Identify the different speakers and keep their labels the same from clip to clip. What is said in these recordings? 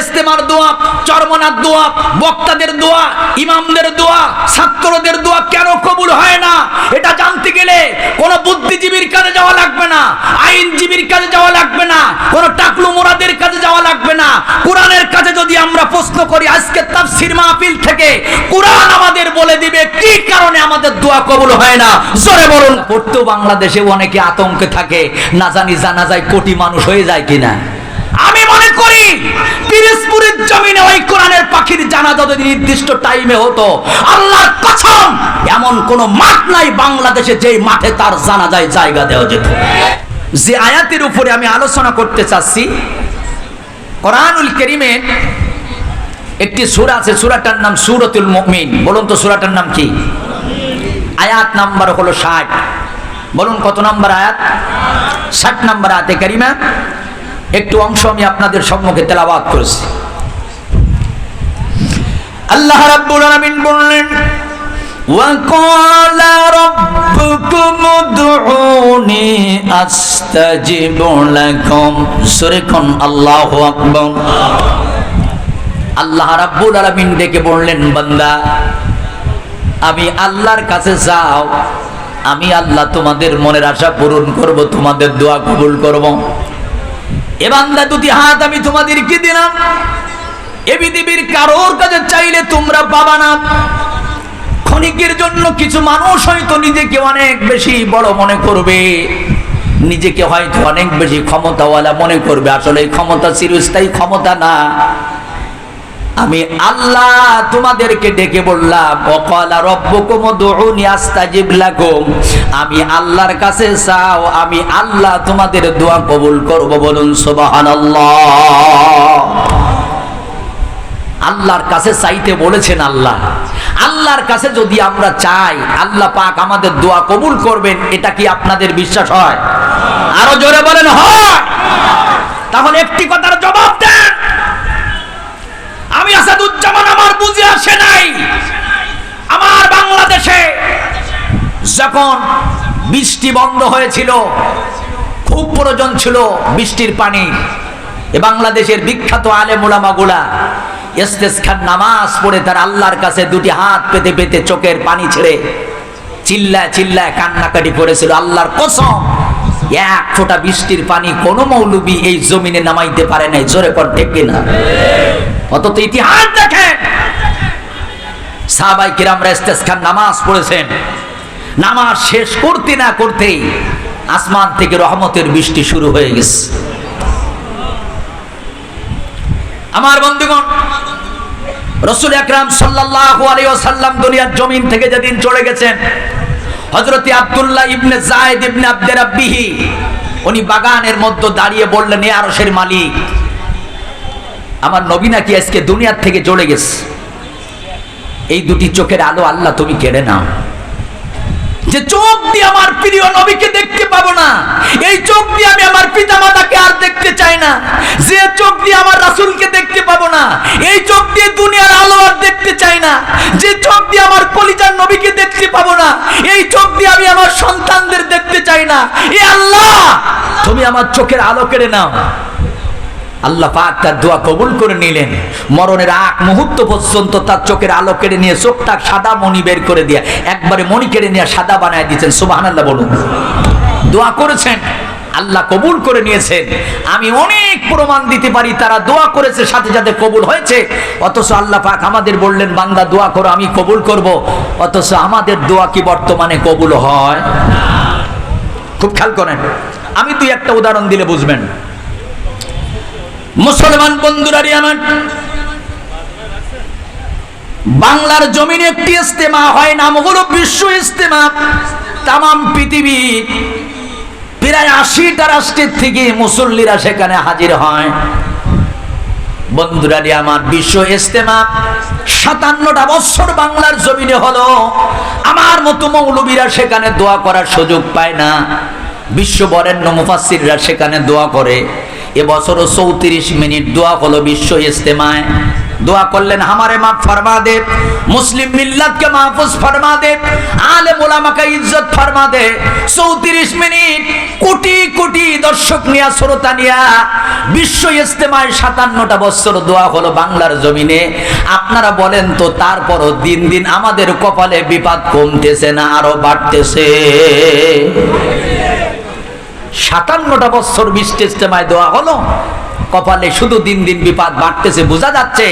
Speaker 1: ইস্তেমার দোয়া, চরমনার দোয়া, বক্তাদের দোয়া, ইমামদের দোয়া, ছাত্রদের দোয়া কেন কবুল হয় না? এটা জানতে গেলে কোনো বুদ্ধিজীবীর কাছে যাওয়া লাগবে না, আইনজীবীর কাছে যাওয়া লাগবে না, কোনো টাকলু মোরাদের কাছে যাওয়া লাগবে না। কোরআনের কাছে যদি আমরা প্রশ্ন করি, আজকে তাফসির মাহফিল থেকে কোরআন আমাদের বলে দিবে, কি কারণে আমাদের দোয়া কবুল হয় না? জোরে বলুন, পড়তেও বাংলাদেশে অনেকে আতঙ্কে থাকে, না জানি জানা যায় কোটি মানুষ হয়ে যায় কিনা। পিরিসপুরের জমিনে ওই কোরআনের পাখির জানাজা যদি নির্দিষ্ট টাইমে হতো, আল্লাহর কসম, এমন কোন মাঠ নাই বাংলাদেশে যেই মাঠে তার জানাজায় জায়গা দেওয়া যেত। যে আয়াতের উপরে আমি আলোচনা করতে চাচ্ছি, কোরআনুল করিমের একটি সূরা আছে, সুরাটার নাম সুরতুল মুমিন। বলুন তো সুরাটার নাম কি? আয়াত নাম্বার হলো ষাট। বলুন কত নাম্বার আয়াত? ষাট নাম্বার আয়াতে কারিমা। একটু অংশ আমি আপনাদের সম্মুখে তেলাবাদ করেছি আল্লাহ রাব্বুল আলামিন বললেন وقال ربكم ادعوني استجب لكم সুরেখন আল্লাহু আকবার আল্লাহ রাব্বুল আলামিন ডেকে বললেন বান্দা আমি আল্লাহর কাছে যাও আমি আল্লাহ তোমাদের মনের আশা পূরণ করব তোমাদের দোয়া কবুল করব এ বান্দা দুটি হাত আমি তোমাদেরকে দিলাম? এ পৃথিবীর কারোর কাছে চাইলে তোমরা পাবা না। ক্ষণিকের জন্য কিছু মানুষ হয়তো নিজেকে অনেক বেশি বড় মনে করবে। নিজেকে হয়তো অনেক বেশি ক্ষমতাওয়ালা মনে করবে। আসলে ক্ষমতা চিরস্থায়ী ক্ষমতা না। আমি আল্লাহ তোমাদেরকে ডেকে বললাম অকালা রব্বকুম দুউনি আস্তাজিব লাকুম। আমি আল্লাহর কাছে চাও, আমি আল্লাহ তোমাদের দোয়া কবুল করব, বলুন সুবহানাল্লাহ। আল্লাহর কাছে চাইতে বলেছেন আল্লাহ। আল্লাহর কাছে যদি আমরা চাই, আল্লাহ পাক আমাদের দোয়া কবুল করবেন, এটা কি আপনাদের বিশ্বাস হয়? আরও জোরে বলেন, হয়। তাহলে একটি কথার জবাব দেন। আমি আসাদুজ্জামান, আমার বুঝে আসে নাই। আমার বাংলাদেশে যখন বৃষ্টি বন্ধ হয়েছিল, খুব প্রয়োজন ছিল বৃষ্টির পানি। এ বাংলাদেশের বিখ্যাত আলে মোলামাগুলা খান নামাজ পড়ে তার আল্লাহর কাছে দুটি হাত পেতে পেতে চোখের পানি ছেড়ে চিল্লায় চিল্লায় কান্নাকাটি করেছিল। আল্লাহর কসম এক ফোঁটা বৃষ্টির পানি কোন মৌলবি এই জমিনে নামাইতে পারে নাই। জোরে পর দেখবে না? অত তো ইতিহাস দেখেন সাহাবাই কিরামরা খান নামাজ পড়েছেন। নামাজ শেষ করতে না করতেই আসমান থেকে রহমতের বৃষ্টি শুরু হয়ে গেছে। আমার বন্ধুগণ, রসুল আকরাম সাল্লাল্লাহু আলাইহি ওয়াসাল্লাম দুনিয়ার জমিন থেকে যেদিন চলে গেছেন হযরতে আবদুল্লাহ ইবনে জায়দ ইবনে আব্দের আব্বিহি উনি বাগানের মধ্যে দাঁড়িয়ে বললেন, এ আরশের মালিক, আমার নবী নাকি আজকে দুনিয়ার থেকে চলে গেছে। এই দুটি চোখের আলো আল্লাহ তুমি কেড়ে নাও। যে চোখ দিয়ে আমার প্রিয় নবীকে দেখতে পাবো না, এই চোখ দিয়ে আমি আমার পিতা মাতাকে আর দেখতে চাই না, যে চোখ দিয়ে আমার রাসূলকে দেখতে পাবো না, এই চোখ দিয়ে দুনিয়ার আলো আর দেখতে চাই না, যে চোখ দিয়ে আমার কলিজার নবীকে দেখতে পাবো না, এই চোখ দিয়ে আমি আমার সন্তানদের দেখতে চাই না। এ আল্লাহ, তুমি আমার চোখের আলো কেড়ে নাও। আল্লাহ পাক তার দোয়া কবুল করে নিলেন। মরণের আগ মুহূর্ত পর্যন্ত তার চোখের আলো কেড়ে নিয়ে চোখটা সাদা মণি বের করে দিয়ে একবারে মণি কেড়ে নিয়ে সাদা বানায় দিয়েছেন। সুবাহান আল্লাহ বলুন। দোয়া করেছেন। আল্লাহ কবুল করে নিয়েছেন। আমি অনেক প্রমাণ দিতে পারি, তারা দোয়া করেছে, সাথে সাথে কবুল হয়েছে। অথচ আল্লাহ পাক আমাদের বললেন, বান্দা দোয়া করো, আমি কবুল করব। অথচ আমাদের দোয়া কি বর্তমানে কবুল হয়? খুব খেয়াল করেন। আমি দুই একটা উদাহরণ দিলে বুঝবেন। মুসলমান বন্ধুরারি আমার, বাংলার জমিনে একটি ইস্তেমা হয় নাম হলো বিশ্ব ইস্তেমা তাম পৃথিবী প্রায় আশিটা রাষ্ট্রের থেকে মুসল্লিরা সেখানে হাজির হয়। বন্ধুরারি আমার, বিশ্ব ইস্তেমা সাতান্নটা বছর বাংলার জমিনে হলো। আমার মতো মৌলবীরা সেখানে দোয়া করার সুযোগ পায় না। বিশ্ব বরেণ্য মুফাসিররা সেখানে দোয়া করে। এবছরও চৌত্রিশ মিনিট দোয়া হলো বিশ্ব ইস্তেমায় দোয়া করলেন হামারে মাফ ফরমা দে, মুসলিম মিল্লাতকে মাহফুজ ফরমা দে আলে মোলামাকে ইজ্জত ফরমা দে। চৌত্রিশ মিনিট কোটি কোটি দর্শক নিয়া, শ্রোতা নিয়া, বিশ্ব ইস্তেমায় সাতান্নটা বছর দোয়া হলো বাংলার জমিনে। আপনারা বলেন তো, তারপরও দিন দিন আমাদের কপালে বিপদ কমতেছে না আরও বাড়তেছে? সাতান্নটা বছর বৃষ্টি ইস্তেমায় দোয়া হলো। কপালে শুধু দিন দিন বিপদ বাড়তেছে, বোঝা যাচ্ছে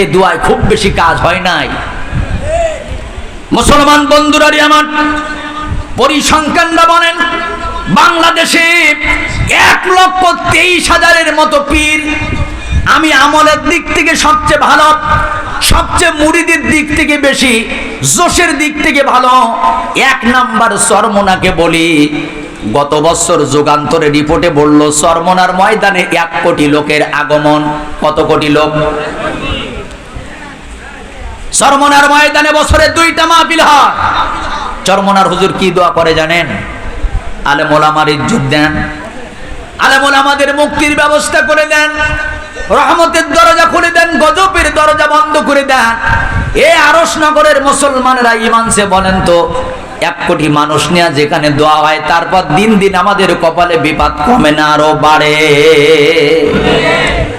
Speaker 1: এ দোয়ায় খুব বেশি কাজ হয় নাই। মুসলমান বন্ধুরারি আমার, পরিসংখ্যানরা বলেন, বাংলাদেশে এক লক্ষ তেইশ হাজারের মতো পীর। আমি আমলের দিক থেকে সবচেয়ে ভালো, সবচেয়ে মুড়িদের দিক থেকে বেশি, জোশের দিক থেকে ভালো। এক নাম্বার সরমনাকে বলি গত বছর যুগান্তরে রিপোর্টে বলল, সরমনার ময়দানে এক কোটি লোকের আগমন। কত কোটি লোক? চরমনার ময়দানে বছরে দুইটা মাহফিল হয়। চরমনার হুজুর কি দোয়া করে জানেন? আলেম ওলামার ইজ্জত দেন। আলেম ওলামাদের মুক্তির ব্যবস্থা করে দেন। রহমতের দরজা খুলে দেন, গজবের দরজা বন্ধ করে দেন। এ আরস নগরের মুসলমানেরা ইমানসে বলেন তো এক কোটি মানুষ নেয়া যেখানে দোয়া হয়, তারপর দিন দিন আমাদের কপালে বিপদ কমে না আরও বাড়ে।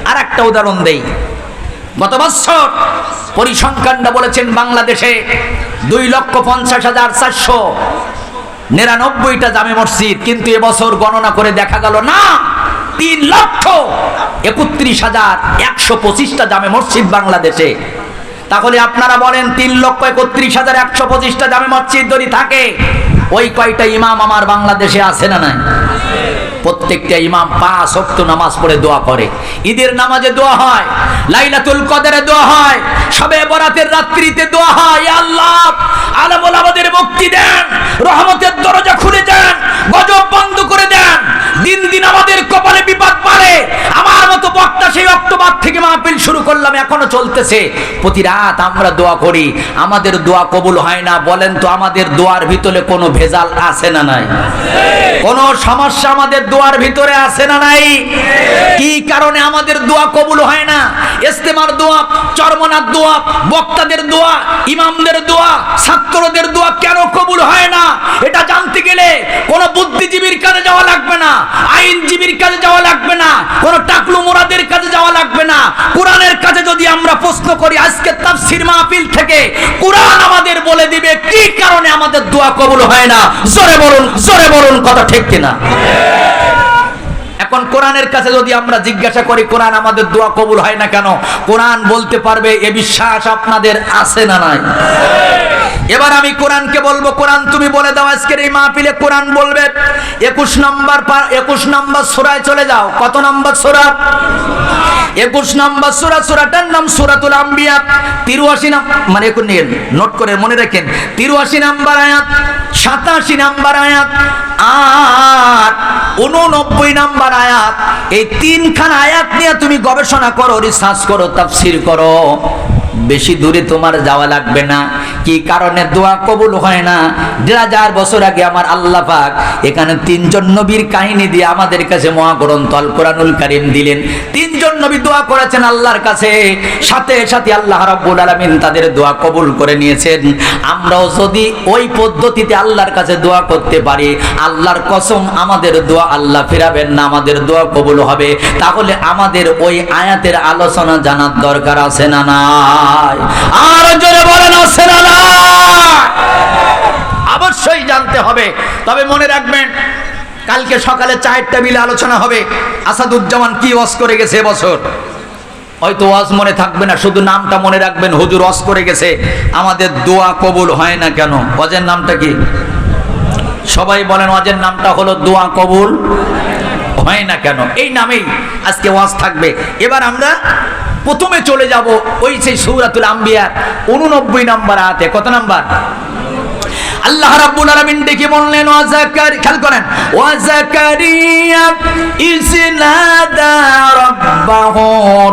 Speaker 1: আর একটা উদাহরণ দেই। গত বছর পরিসংখ্যানটা বলেছেন বাংলাদেশে দুই লক্ষ পঞ্চাশ হাজার চারশো নিরানব্বইটা জামে মসজিদ, কিন্তু এবছর গণনা করে দেখা গেল না, তিন লক্ষ একত্রিশ হাজার একশো পঁচিশটা জামে মসজিদ বাংলাদেশে। তাহলে আপনারা বলেন তিন লক্ষ একত্রিশ হাজার একশো পঁচিশটা জামে মসজিদ যদি থাকে, ওই কয়টা ইমাম আমার বাংলাদেশে আছে না নাই? প্রত্যেকটা ইমাম পাঁচ অক্ত নামাজ পড়ে দোয়া করে। ঈদের নামাজে দোয়া হয়, লাইলাতুল কদরে দোয়া হয়, সবে বরাতের রাত্রিতে দোয়া হয় আল্লাহ, আলামুল আমাদের মুক্তি দেন, রহমতের দরজা খুলে দেন, গজব বন্ধ করে দেন, দিন দিন আমাদের কপালে বিপদ পারে আমার মতো বক্তা সেই অক্টোবর থেকে মাহফিল শুরু করলাম, এখনও চলতেছে। প্রতি রাত আমরা দোয়া করি, আমাদের দোয়া কবুল হয় না, বলেন তো আমাদের দোয়ার ভিতরে কোনো ভেজাল আছে না নাই? কোনো সমস্যা আমাদের দোয়ার ভিতরে আছে না নাই? কি কারণে আমাদের দোয়া কবুল হয় না? ইস্তেমার দোয়া, চরমনার দোয়া, বক্তাদের দোয়া, ইমামদের দোয়া, ছাত্রদের দোয়া কেন কবুল হয় না? এটা জানতে গেলে কোনো বুদ্ধিজীবীর কাছে যাওয়া লাগবে না, আইনজীবীর কাছে যাওয়া লাগবে না, কোনো টাকলু মোরাদের কাছে যাওয়া লাগবে না। কোরআনের কাছে যদি আমরা প্রশ্ন করি, আজকে তাফসির মাহফিল থেকে কোরআন আমাদের বলে দিবে, কি কারণে আমাদের দোয়া কবুল হয় না? জোরে বলুন জোরে বলুন, কথা ঠিক কিনা? এখন কোরআনের কাছে যদি আমরা জিজ্ঞাসা করি, কোরআন আমাদের দোয়া কবুল হয় না কেন? কোরআন বলতে পারবে, এ বিশ্বাস আপনাদের আছে না নাই? এবার আমি কোরআনকে বলব। কোরআন তুমি বলে দাও, আজকের এই মাহফিলে কোরআন বলবে। একুশ নম্বর একুশ নম্বর সোরায় চলে যাও। কত নম্বর সোরা? একুশ নম্বর সোরা, সোরাটার নাম সুরাতুল আম্বিয়া। তিরুয়াশি নাম মানে এখন নিন নোট করে মনে রাখেন। তিরুয়াশি নাম্বার আয়াত, সাতাশি নাম্বার আয়াত, আর উননব্বই নাম্বার আয়াত। এই তিনখান আয়াত নিয়ে তুমি গবেষণা করো রিসার্চ করো, তাফসির করো। বেশি দূরে তোমার যাওয়া লাগবে না। কি কারণে দোয়া কবুল হয় না? দেড় হাজার বছর আগে আমার আল্লাহ পাক এখানে তিনজন নবীর কাহিনী দিয়ে আমাদের কাছে মহাগ্রন্থ আল কোরআনুল কারিম দিলেন। তিনজন নবী দোয়া করেছেন আল্লাহর কাছে। সাথে সাথে আল্লাহ রাব্বুল আলামিন তাদের দোয়া কবুল করে নিয়েছেন। আমরাও যদি ওই পদ্ধতিতে আল্লাহর কাছে দোয়া করতে পারি, আল্লাহর কসম আমাদের দোয়া আল্লাহ ফেরাবেন না, আমাদের দোয়া কবুল হবে। তাহলে আমাদের ওই আয়াতের আলোচনা জানার দরকার আছে না না নাই। আর জোরে বলেন আছে অবশ্যই জানতে হবে। তবে মনে রাখবেন, কালকে সকালে চায়ের টেবিলে আলোচনা হবে। আসাদুজ্জামান কি ওয়াজ করে গেছে এবছর? হয়তো ওয়াজ মনে থাকবে না, শুধু নামটা মনে রাখবেন, হুজুর ওয়াজ করে গেছে। আমাদের দোয়া কবুল হয় না কেন? ওয়াজের নামটা কি? সবাই বলেন, ওয়াজের নামটা হলো দোয়া কবুল হয় না কেন? এই নামেই আজকে ওয়াজ থাকবে। এবার আমরা প্রথমে চলে যাব ওই সেই সৌরাতুল আম্বিয়ার উননব্বই নাম্বার আতে কত নাম্বার? আল্লাহ রাব্বুল আলামিন ডেকে বললেন ওয়া যাকার খেয়াল করেন ওয়া যাকারিয়া ইসনাদা রাব্বাহু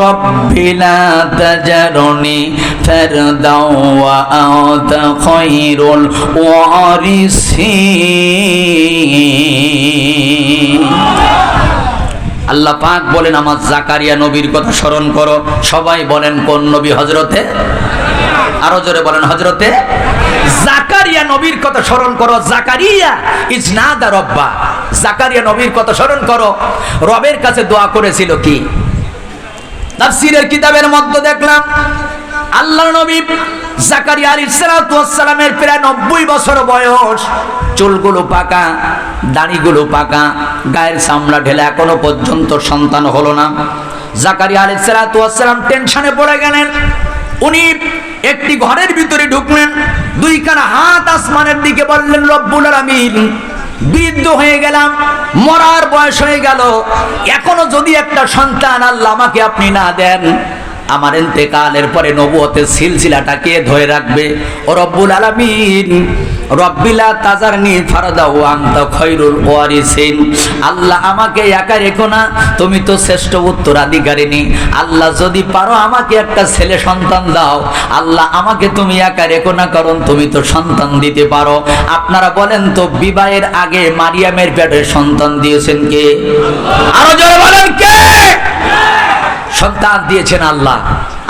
Speaker 1: রাব্বি লা তাজারনি ফারদাও ওয়া আনতা খায়রুল ওয়ারিসিন. আল্লাহ পাক বলেন, আমার জাকারিয়া নবীর কথা স্মরণ করো। সবাই বলেন, কোন নবী হজরতে আরও জোরে বলেন হজরতে জাকারিয়া নবীর কথা স্মরণ করো। জাকারিয়া ইজ না দা রব্বা। জাকারিয়া নবীর কথা স্মরণ করো। রবের কাছে দোয়া করেছিল কি? তাফসীরের কিতাবের মধ্যে দেখলাম আল্লাহ নবী জাকারিয়া আলাইহিস সালামের প্রায় নব্বই বছর বয়স। চুলগুলো পাকা, দাড়িগুলো পাকা, গায়ের চামড়া ঢেলে এখনও পর্যন্ত সন্তান হলো না। জাকারিয়া আলাইহিস সালাম টেনশনে পড়ে গেলেন। উনি একটি ঘরের ভিতরে ঢুকলেন, দুইখানা হাত আসমানের দিকে বললেন, রব্বুল আলামিন, বৃদ্ধ হয়ে গেলাম, মরার বয়স হয়ে গেল। এখনও যদি একটা সন্তান আল্লাহ আমাকে আপনি না দেন আমার এতেকালের পরে নবুয়তের সিলসিলাটা কে ধরে রাখবে? ও রব্বুল আলামিন, রব্বিলা তাজারনি ওয়ারিসিন। আল্লাহ আমাকে একা রেখো না, তুমি তো শ্রেষ্ঠ আল্লাহ যদি পারো আমাকে একটা ছেলে সন্তান দাও, আল্লাহ আমাকে তুমি একা রেখো না, কারণ তুমি তো সন্তান দিতে পারো। আপনারা বলেন তো, বিবাহের আগে মারিয়ামের পেটে সন্তান দিয়েছেন কে? আরও জোরে বলেন, কে? সন্তান দিয়েছেন আল্লাহ।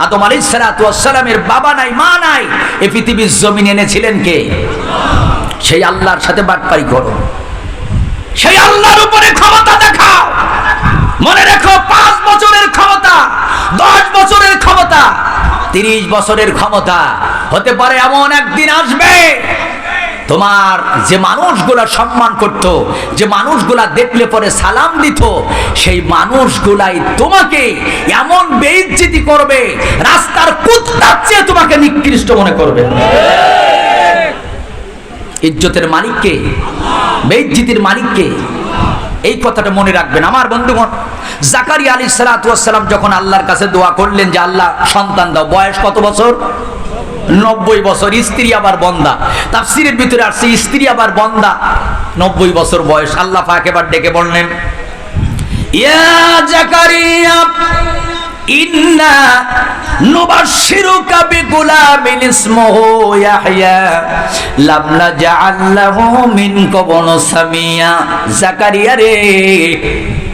Speaker 1: আদম আলী সালামের বাবা নাই, মা নাই। এ পৃথিবীর জমিন এনেছিলেন কে? সেই আল্লাহর সাথে বাটপাই করো। সেই আল্লাহর উপরে ক্ষমতা দেখাও। মনে রেখো, পাঁচ বছরের ক্ষমতা, দশ বছরের ক্ষমতা, তিরিশ বছরের ক্ষমতা। হতে পারে এমন একদিন আসবে তোমার যে মানুষগুলা সম্মান করত, যে মানুষগুলা দেখলে পরে সালাম দিত, সেই মানুষগুলাই তোমাকে এমন বেইজ্জতি করবে, রাস্তার কুত্তার চেয়ে তোমাকে নিকৃষ্ট মনে করবে। ইজ্জতের মালিককে, বেইজ্জিতির মালিককে এই কথাটা মনে রাখবেন। আমার বন্ধুগণ, জাকারিয়া আলী সালাতাম যখন আল্লাহর কাছে দোয়া করলেন যে, আল্লাহ, সন্তান দাও, বয়স কত বছর? নব্বই বছর, স্ত্রী আবার বন্দা। তাফসিরের ভিতরে আসছে, স্ত্রী আবার বন্দা। নব্বই বছর বয়স, আল্লাহ পাক এবার ডেকে বললেন, ইয়া জাকারিয়া জাকারিয়া রে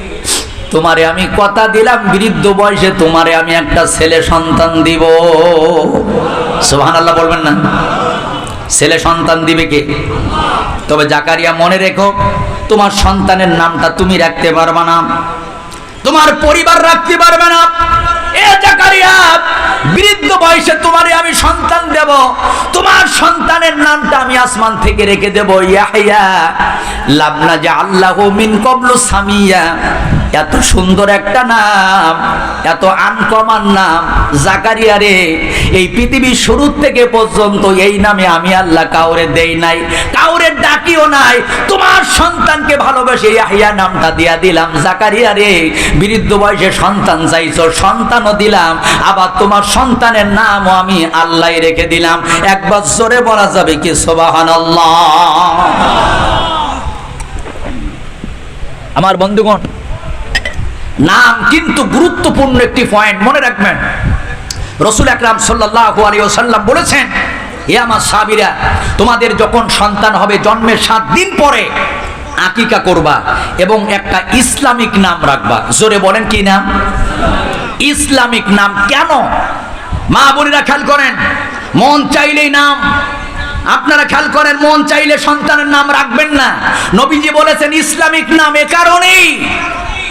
Speaker 1: তোমারে আমি কথা দিলাম, বৃদ্ধ বয়সে তোমারে আমি একটা ছেলে সন্তান দিব। সোহান আল্লাহ বলবেন না। ছেলে সন্তান দিবে কে? তবে জাকারিয়া মনে রেখো, তোমার সন্তানের নামটা তুমি রাখতে পারবে না। তোমার পরিবার রাখতে পারবে না। এ জাকারিয়া, বৃদ্ধ বয়সে তোমারে আমি সন্তান দেব। তোমার সন্তানের নামটা আমি আসমান থেকে রেখে দেব। ইয়াহিয়া, লাবনা যে আল্লাহ মিন কবলু সামিয়া। এত সুন্দর একটা নাম, এত আনকমান নাম, জাকারিয়া রে, এই পৃথিবীর শুরু থেকে পর্যন্ত এই নামে আমি আল্লাহ কাউরে দেই নাই, কাউরে ডাকিও নাই। তোমার সন্তানকে ভালোবেসে ইয়াহিয়া নামটা দিয়া দিলাম। জাকারিয়া রে, বৃদ্ধ বয়সে সন্তান চাইছো, সন্তানও দিলাম। আবার তোমার সন্তানের নামও আমি আল্লাহ রেখে দিলাম। একবার জোরে বলা যাবে কি সোবাহান আমার বন্ধুগণ নাম কিন্তু গুরুত্বপূর্ণ একটি পয়েন্ট মনে রাখবেন। রসুল আকরাম সাল্লাহ আলী সাল্লাম বলেছেন, এ আমার সাবিরা তোমাদের যখন সন্তান হবে জন্মের সাত দিন পরে আকিকা করবা এবং একটা ইসলামিক নাম রাখবা। জোরে বলেন কি নাম? ইসলামিক নাম কেন? মা বোনেরা খেয়াল করেন, মন চাইলেই নাম। আপনারা খেয়াল করেন, মন চাইলে সন্তানের নাম রাখবেন না। নবীজি বলেছেন, ইসলামিক নাম এ কারণেই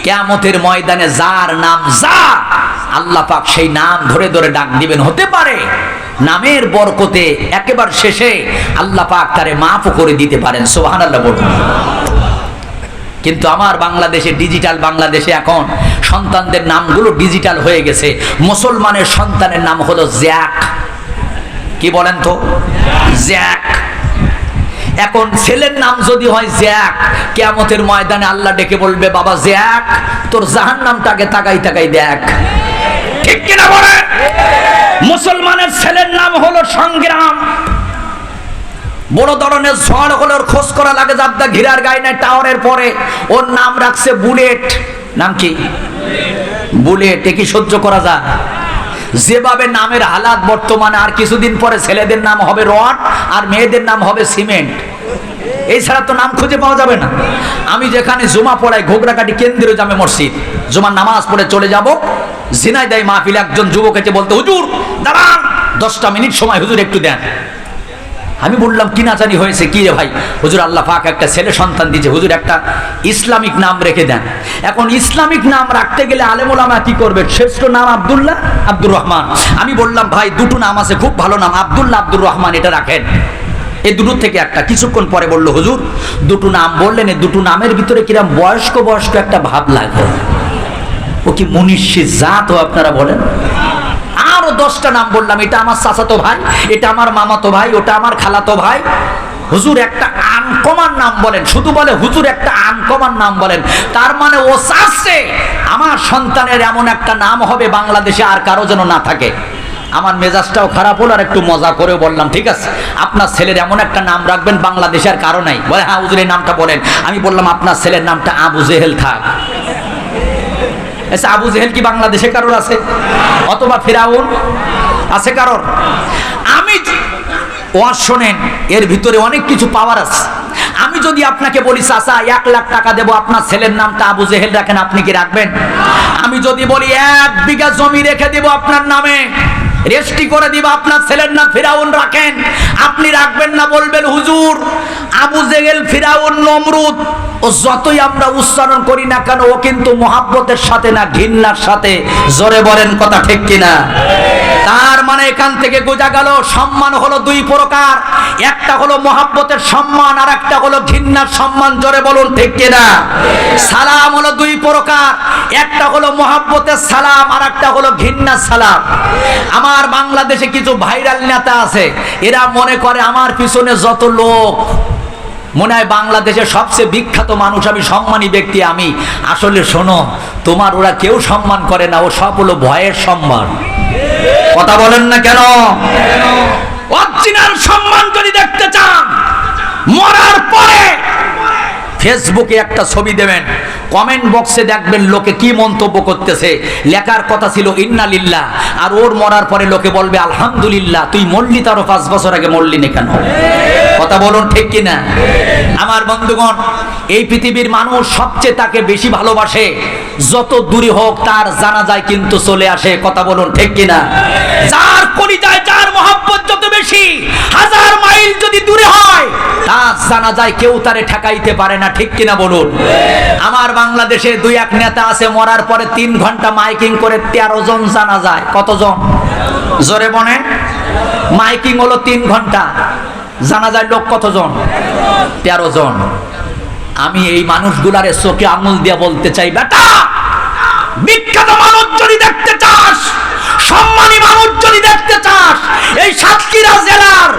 Speaker 1: কেয়ামতের ময়দানে যার নাম যা, আল্লাহ পাক সেই নাম ধরে ধরে ডাক দিবেন। হতে পারে নামের বরকতে একেবার শেষে আল্লাহ পাক তারে মাফও করে দিতে পারেন। সোহান আল্লাহ বলুন। কিন্তু আমার বাংলাদেশে, ডিজিটাল বাংলাদেশে এখন সন্তানদের নামগুলো ডিজিটাল হয়ে গেছে। মুসলমানের সন্তানের নাম হলো জ্যাক। কি বলেন তো? জ্যাক। এখন ছেলের নাম যদি হয় জ্যাক, কেয়ামতের ময়দানে আল্লাহ ডেকে বলবে, বাবা জ্যাক, তোর জাহান নামটাকে তাকাই তাকাই দেখ। ঠিক কিনা বলে মুসলমানের ছেলের নাম হলো সংগ্রাম। বড় ধরনের ঝড় হলে খোঁজ করা লাগে যাবদা ঘিরার গায়ে নাই, টাওয়ারের পরে। ওর নাম রাখছে বুলেট। নাম কি? বুলেট। এ কি সহ্য করা যায়? যেভাবে নামের হালাত বর্তমানে, আর কিছুদিন পরে ছেলেদের নাম হবে রড, আর মেয়েদের নাম হবে সিমেন্ট। এছাড়া তো নাম খুঁজে পাওয়া যাবে না। আমি যেখানে জুমা পড়াই, ঘোগরাকাটি কেন্দ্রীয় জামে মসজিদ। জুমার নামাজ পড়ে চলে যাব। দেয় মাহফিল একজন যুবক এসে বলতে, হুজুর, দাঁড়ান, দশটা মিনিট সময় হুজুর একটু দেন। আমি বললাম, কি না জানি হয়েছে, কি রে ভাই? হুজুর আল্লাহ পাক একটা ছেলে সন্তান দিয়েছে। হুজুর, একটা ইসলামিক নাম রেখে দেন। এখন ইসলামিক নাম রাখতে গেলে আলেমুলামা কি করবে? শ্রেষ্ঠ নাম আবদুল্লাহ, আব্দুর রহমান। আমি বললাম, ভাই, দুটো নাম আছে, খুব ভালো নাম, আবদুল্লাহ, আব্দুর রহমান, এটা রাখেন। এই দুটোর থেকে একটা। কিছুক্ষণ পরে বলল, হুজুর, দুটো নাম বললেন, এই দুটো নামের ভিতরে কিরম বয়স্ক বয়স্ক একটা ভাব লাগে। ও কি মনীষী জাত ও আপনারা বলেন? দশটা নাম বললাম, এটা আমার চাচাতো ভাই, এটা আমার মামাতো ভাই, ওটা আমার খালাতো ভাই। হুজুর একটা আনকমান নাম বলেন, শুধু বলে হুজুর একটা আনকমান নাম বলেন। তার মানে ও চাচ্ছে, আমার সন্তানের এমন একটা নাম হবে বাংলাদেশে আর কারও যেন না থাকে। আমার মেজাজটাও খারাপ হলো আর একটু মজা করেও বললাম, ঠিক আছে? আপনার ছেলের এমন একটা নাম রাখবেন বাংলাদেশের কারও নাই। বলে হ্যাঁ হুজুর, এই নামটা বলেন। আমি বললাম, আপনার ছেলের নামটা আবু জেহেল থাক। আচ্ছা আবু জেহেল কি বাংলাদেশে কারোর আছে? অথবা ফেরাউন? আছে কারোর? আমি ওয়াজ শোনেন, এর ভিতরে অনেক কিছু পাওয়ার আছে। আমি যদি আপনাকে বলি, চাচা, এক লাখ টাকা দেবো, আপনার ছেলের নামটা আবু জেহেল রাখেন, আপনি কি রাখবেন? আমি যদি বলি, এক বিঘা জমি রেখে দেবো আপনার নামে, রেস্টি করে দিব, আপনার ছেলের নাম ফিরাউন রাখেন। আপনি রাখবেন না, বলবেন, হুজুর, আবু জেহেল, ফিরাউন, নমরুদ ও যতই আমরা উচ্চারণ করি না কেন, ও কিন্তু মহাব্বতের সাথে না, ঘৃণার সাথে। জোরে বলেন কথা ঠিক কিনা? তার মানে এখান থেকে বোঝা গেল, সম্মান হলো দুই প্রকার। একটা হলো মহাব্বতের সম্মান, আর একটা হলো ঘৃণার সম্মান। জোরে বলুন ঠিক কিনা? সালাম হলো দুই প্রকার। একটা হলো মহাব্বতের সালাম, আর একটা হলো ঘৃণার সালাম। আমার বাংলাদেশে কিছু ভাইরাল নেতা আছে, এরা মনে করে আমার পিছনে যত লোক। মনে হয় বাংলাদেশের সবচেয়ে বিখ্যাত মানুষ আমি, সম্মানী ব্যক্তি আমি। আসলে শোনো, তোমার ওরা কেউ সম্মান করে না, ও সব হলো ভয়ের সম্মান। কথা বলেন না কেন? অরিজিনাল সম্মান যদি দেখতে চান, মরার পরে ফেসবুকে একটা ছবি দেবেন। কমেন্ট বক্সে দেখবেন লোকে কি মন্তব্য করতেছে। লেখার কথা ছিল ইন্নালিল্লাহ আর ওর মরার পরে লোকে বলবে, আলহামদুলিল্লাহ, তুই মরলি তারও পাঁচ বছর আগে মরলি না কেন? কথা বলুন ঠিক কিনা? আমার বন্ধুগণ, এই পৃথিবীর মানুষ সবচেয়ে তাকে বেশি ভালোবাসে। যত দূরে হোক, তার জানা যায় কিন্তু চলে আসে। কথা বলুন ঠিক কিনা? যার কলিজায়, যার মহাব্বত বেশি হাজার মাইল যদি দূরে হয়, তার জানা যায় কেউ তারে ঠেকাইতে পারে না, ঠিক কিনা বলুন? আমার বাংলাদেশে দুই এক নেতা আছে, মরার পরে তিন ঘণ্টা মাইকিং করে তেরো জন জানা যায় কতজন? জোরে বনে মাইকিং হলো তিন ঘণ্টা। জানা যায় লোক কতজন? তেরো জন। আমি এই মানুষগুলারে চোখে আঙুল দিয়ে বলতে চাই, বেটা, বিখ্যাত মানুষ যদি দেখতে চাস সম্মানী মানুষ যদি দেখতে চাস, এই সাতক্ষীরা জেলার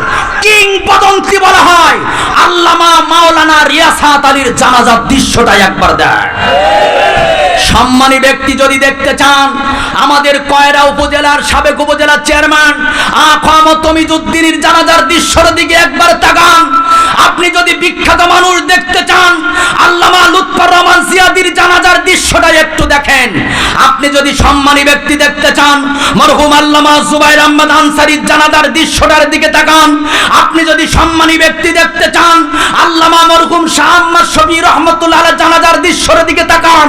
Speaker 1: কিং কিংবদন্তি বলা হয়, আল্লামা মাওলানা রিয়াসাত আলীর জানাজার দৃশ্যটাই একবার দেখ। সম্মানী ব্যক্তি যদি দেখতে চান আমাদের কয়রা উপজেলার সাবেক উপজেলার চেয়ারম্যান আখাম তমিজুদ্দিনের জানাজার দৃশ্যর দিকে একবার তাকান। আপনি যদি বিখ্যাত মানুষ দেখতে চান, আল্লামা লুৎফর রহমান সিয়াদির জানাজার দৃশ্যটা একটু দেখেন। আপনি যদি সম্মানী ব্যক্তি দেখতে চান, মরহুম আল্লামা জুবাইর আহমদ আনসারির জানাজার দৃশ্যটার দিকে তাকান। আপনি যদি সম্মানী ব্যক্তি দেখতে চান, আল্লামা মরহুম শাহ আহমদ শবি রহমতুল্লাহ জানাজার দৃশ্যর দিকে তাকান।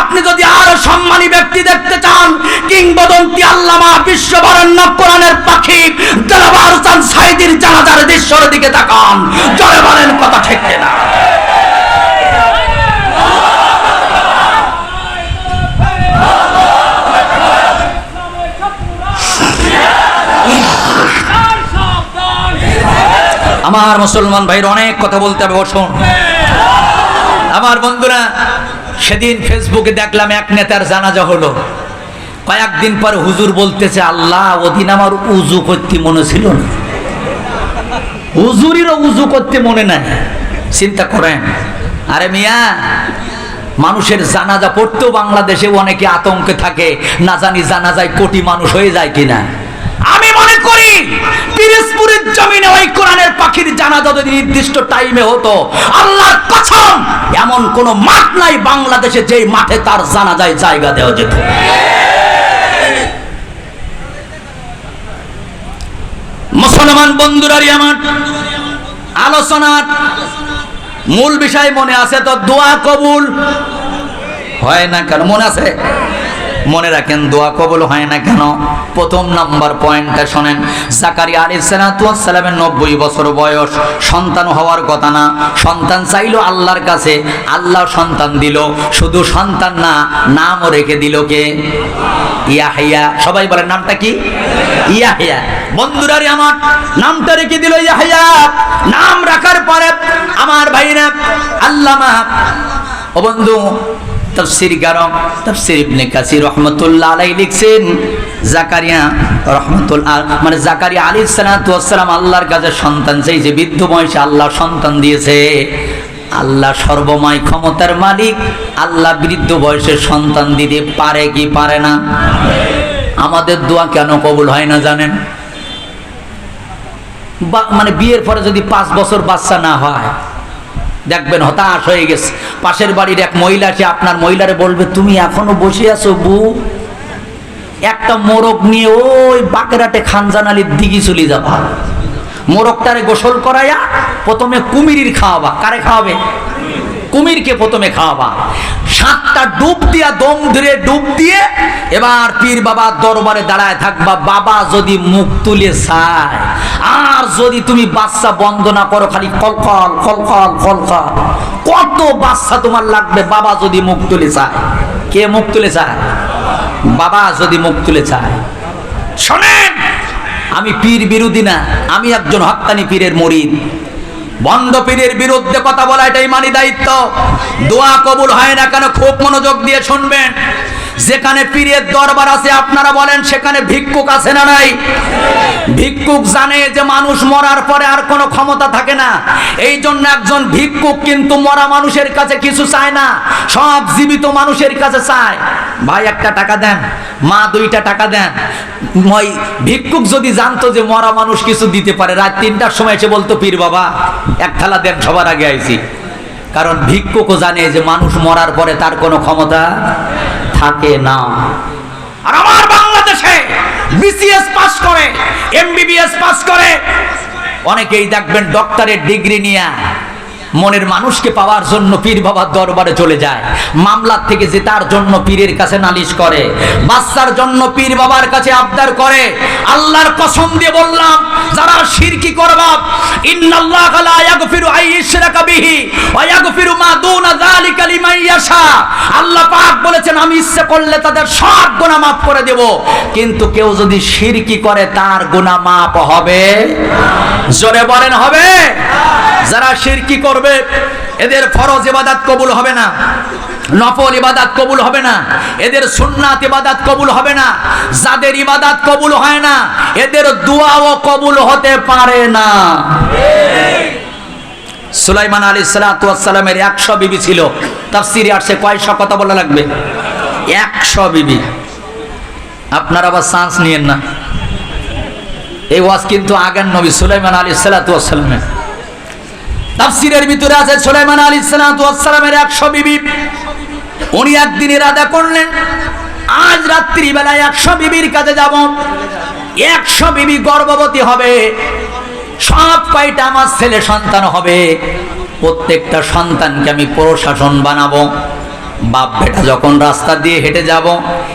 Speaker 1: আপনি যদি আরও সম্মানী ব্যক্তি দেখতে চান কিংবদন্তি আল্লামা বিশ্ববরণ্য কোরআনের পাখি সাইদির জানাজার দিকে তাকান। বলেন, কথা ঠিক না আমার মুসলমান ভাইয়ের অনেক কথা বলতে হবে বসুন আমার বন্ধুরা, সেদিন ফেসবুকে দেখলাম এক নেতার জানাজা হলো। কয়েকদিন পর হুজুর বলতেছে, আল্লাহ, ওদিন আমার উজু করতে মনে ছিল না। হুজুরিরও উজু করতে মনে নাই। চিন্তা করেন। আরে মিয়া, মানুষের জানাজা পড়তেও বাংলাদেশে অনেকে আতঙ্কে থাকে, না জানি জানাজায় কোটি মানুষ হয়ে যায় কিনা। আমি মনে করি, পিরিজপুরের জমিনে ওই কোরআনের পাখির জানাজা যদি নির্দিষ্ট টাইমে হতো, আল্লাহর কসম, এমন কোন মাঠ নাই বাংলাদেশে যেই মাঠে তার জানাজায় জায়গা দেওয়া যেত। মুসলমান বন্ধুরারি আমার, আলোচনার মূল বিষয় মনে আছে, তো দোয়া কবুল হয় না কারণ মনে আছে? মনে রাখেন, দোয়া কবল হয় না কেন? প্রথম নাম্বার পয়েন্টটা শোনেন, জাকারিয়া আলী সালামের নব্বই বছর বয়স, সন্তান হওয়ার কথা না, সন্তান চাইলো আল্লাহর কাছে, আল্লাহ সন্তান দিল, শুধু সন্তান না, নামও রেখে দিল কে? ইয়াহিয়া, সবাই বলেন, নামটা কি? ইয়াহিয়া বন্ধুরারে আমার, নামটা রেখে দিল ইয়াহিয়া, নাম রাখার পরে আমার ভাইরা, আল্লামা, ও বন্ধু তফসির গারম, তফসির ইবনে কাসির রহমতুল্লাহ আলাই লিখছেন, জাকারিয়া রহমতুল্লাহ মানে জাকারিয়া আলী সালাম আল্লাহর কাছে সন্তান চাই, যে বৃদ্ধ বয়সে আল্লাহ সন্তান দিয়েছে। আল্লাহ সর্বময় ক্ষমতার মালিক, আল্লাহ বৃদ্ধ বয়সে সন্তান দিতে পারে কি পারে না? আমাদের দোয়া কেন কবুল হয় না জানেন? মানে বিয়ের পরে যদি পাঁচ বছর বাচ্চা না হয় দেখবেন হতাশ হয়ে গেছে। পাশের বাড়ির এক মহিলা, সে আপনার মহিলারে বলবে, তুমি এখনও বসে আছো বু একটা মোরগ নিয়ে ওই বাকেরাটে খানজান আলীর দিঘি চলে যাবা। মোরগটারে গোসল করাইয়া প্রথমে কুমিরির খাওয়াবা। কারে খাওয়াবে? কুমিরকে প্রথমে খাওয়াবা। সাতটা ডুব দিয়া দম ধরে ডুব দিয়ে এবার পীর বাবা দরবারে দাঁড়ায় থাকবা, বাবা যদি মুখ তুলে চায়, আর যদি তুমি বাচ্চা বন্ধ না করো, খালি কলকল কলকল কলকল কত বাচ্চা তোমার লাগবে, বাবা যদি মুখ তুলে চায়? কে মুখ তুলে চায়? বাবা যদি মুখ তুলে চায়। শোনেন, আমি পীর বিরোধী না, আমি একজন হক্কানি পীরের মরিদ। বন্ধ পীরের বিরুদ্ধে কথা বলা এটাই মানি দায়িত্ব। দোয়া কবুল হয় না কেন খুব মনোযোগ দিয়ে শুনবেন। যেখানে পীরের দরবার আছে, আপনারা বলেন সেখানে ভিক্ষুক আছে না নাই? ভিক্ষুক জানে যে মানুষ মরার পরে আর কোনো ক্ষমতা থাকে না। এই জন্য একজন ভিক্ষুক কিন্তু মরা মানুষের কাছে কিছু চায় না, সব জীবিত মানুষের কাছে চায়। ভাই, একটা টাকা দেন। মা দুইটা টাকা দেন। ওই ভিক্ষুক যদি জানতো যে মরা মানুষ কিছু দিতে পারে, রাত তিনটার সময় এসে বলতো, পীর বাবা, এক থালা দেন সবার আগে আইছি। কারণ ভিক্ষুকও জানে যে মানুষ মরার পরে তার কোনো ক্ষমতা থাকে না। আর আমার বাংলাদেশে বিসিএস পাস করে, এমবিবিএস পাস করে, অনেকেই দেখবেন ডক্টরের ডিগ্রি নিয়ে মনের মানুষকে পাওয়ার জন্য পীর বাবার দরবারে চলে যায়। মামলার থেকে যে তার জন্য পীরের কাছে নালিশ করে। বাচ্চার জন্য পীর বাবার কাছে আবদার করে। আল্লাহর কসম দিয়ে বললাম, যারা শিরকি করবা, ইন্নাল্লাহা লা ইয়াগফিরু আই বিহি ওয়া ইয়াগফিরু মা দুনা যালিকা লিমান ইয়াশা। আল্লাহ পাক বলেছেন, আমি ইচ্ছে করলে তাদের সব গুনাহ মাফ করে দেব। কিন্তু কেউ যদি শিরকি করে, তার গুনাহ মাফ হবে। জোরে বলেন, হবে? যারা শিরকি করবে এদের ফরজ ইবাদত কবুল হবে না, নফল ইবাদত কবুল হবে না, এদের সুন্নাত ইবাদত কবুল হবে না, যাদের ইবাদত কবুল হয় না, এদের দোয়াও কবুল হতে পারে না। সুলাইমান আলী সালামের একশো বিবি ছিল তাফসিরে আসছে কয়শো কথা বলা লাগবে? একশো বিবি। আপনারা আবার চান্স নিয়েন না। এই ওয়াজ কিন্তু আগের নবী সুলাইমান আলী সালামের। তাফসিরের ভিতরে আছে সুলাইমান আলী সালামের একশো বিবি। উনি একদিন ইরাদা করলেন, আজ রাত্রিবেলায় একশো বিবির কাছে যাব। একশো বিবি গর্ভবতী হবে। সব কয়টা আমার ছেলে সন্তান হবে, প্রত্যেকটা সন্তানকে আমি প্রশাসন বানাবো। বাপ বেটা, যখন রাস্তা দিয়ে হেঁটে যাব,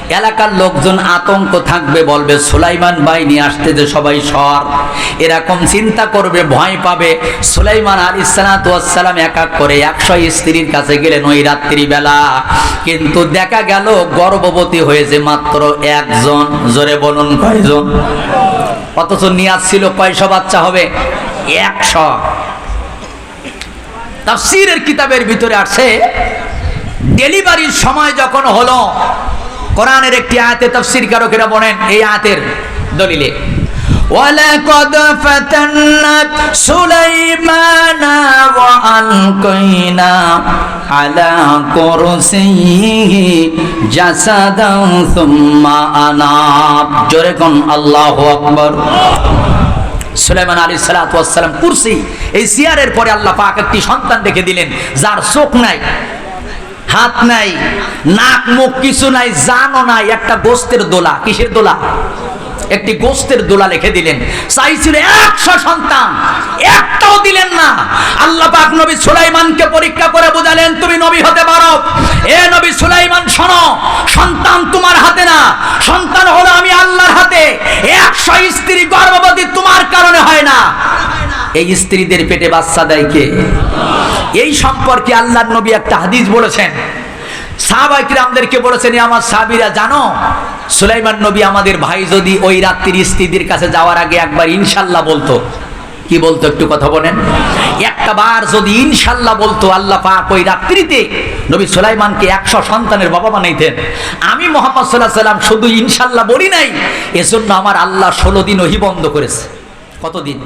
Speaker 1: এলাকার লোকজন আতঙ্ক থাকবে, বলবে, সুলাইমান ভাই, নিয়ে আসতে যে সবাই সর। এরকম চিন্তা করবে, ভয় পাবে। সুলাইমান আলী সালাম এক এক করে একশো স্ত্রীর কাছে গেলেন ওই রাত্রিবেলা কিন্তু দেখা গেল, গর্ভবতী হয়েছে মাত্র একজন, জোরে বলুন কয়জন? অথচ নিয়াজ ছিল, কয়শো বাচ্চা হবে? একশো। তাফসীরের কিতাবের ভিতরে আছে ডেলিভারির সময় যখন হলো কোরআনের একটি আয়াতে তাফসীর কারকেরা বলেন এই আয়াতের দলিলে ولقد فتنا سليمان وألقينا على كرسيه جسدا ثم أناب জোরে কোন আল্লাহু আকবার সুলাইমান আলী সালাম কুরসি এই সিয়ারের পরে আল্লাহ পাক একটি সন্তান দেখে দিলেন যার চোখ নাই হাত নাই, নাক, মুখ কিছু নাই জানো নাই, একটা গোস্তের দোলা। কিসের দোলা? একটি গোস্তের দোলা লিখে দিলেন। চাইছিল একশো সন্তান, একটাও দিলেন না। আল্লাহ পাক নবী সুলাইমানকে পরীক্ষা করে বোঝালেন, তুমি নবী হতে পারো। এ নবী সুলাইমান, শোনো, সন্তান তোমার হাতে না। সন্তান হলো আমি আল্লাহর হাতে। একশো স্ত্রী গর্ভবতী তোমার কারণে হয় না। এই স্ত্রীদের পেটে বাচ্চা দেয় কে? এই সম্পর্কে আল্লাহ নবী একটা হাদিস বলেছেন। সাহাবাইকরামদেরকে বলেছেন আমার সাহাবীরা, জানো, সুলাইমান নবী আমাদের ভাই যদি ওই রাত্রির স্ত্রীদের কাছে যাওয়ার আগে একবার ইনশাল্লাহ বলতো। কি বলতো একটু কথা বলেন। একটা বার যদি ইনশাল্লাহ বলতো, আল্লাহ পাক ওই রাত্রিতে নবী সুলাইমানকে একশো সন্তানের বাবা বানাইতেন। আমি মোহাম্মদ সাল্লাহ সাল্লাম শুধু ইনশাল্লাহ বলি নাই, এজন্য আমার আল্লাহ ষোলো দিন ওহি বন্ধ করেছে। কতদিন?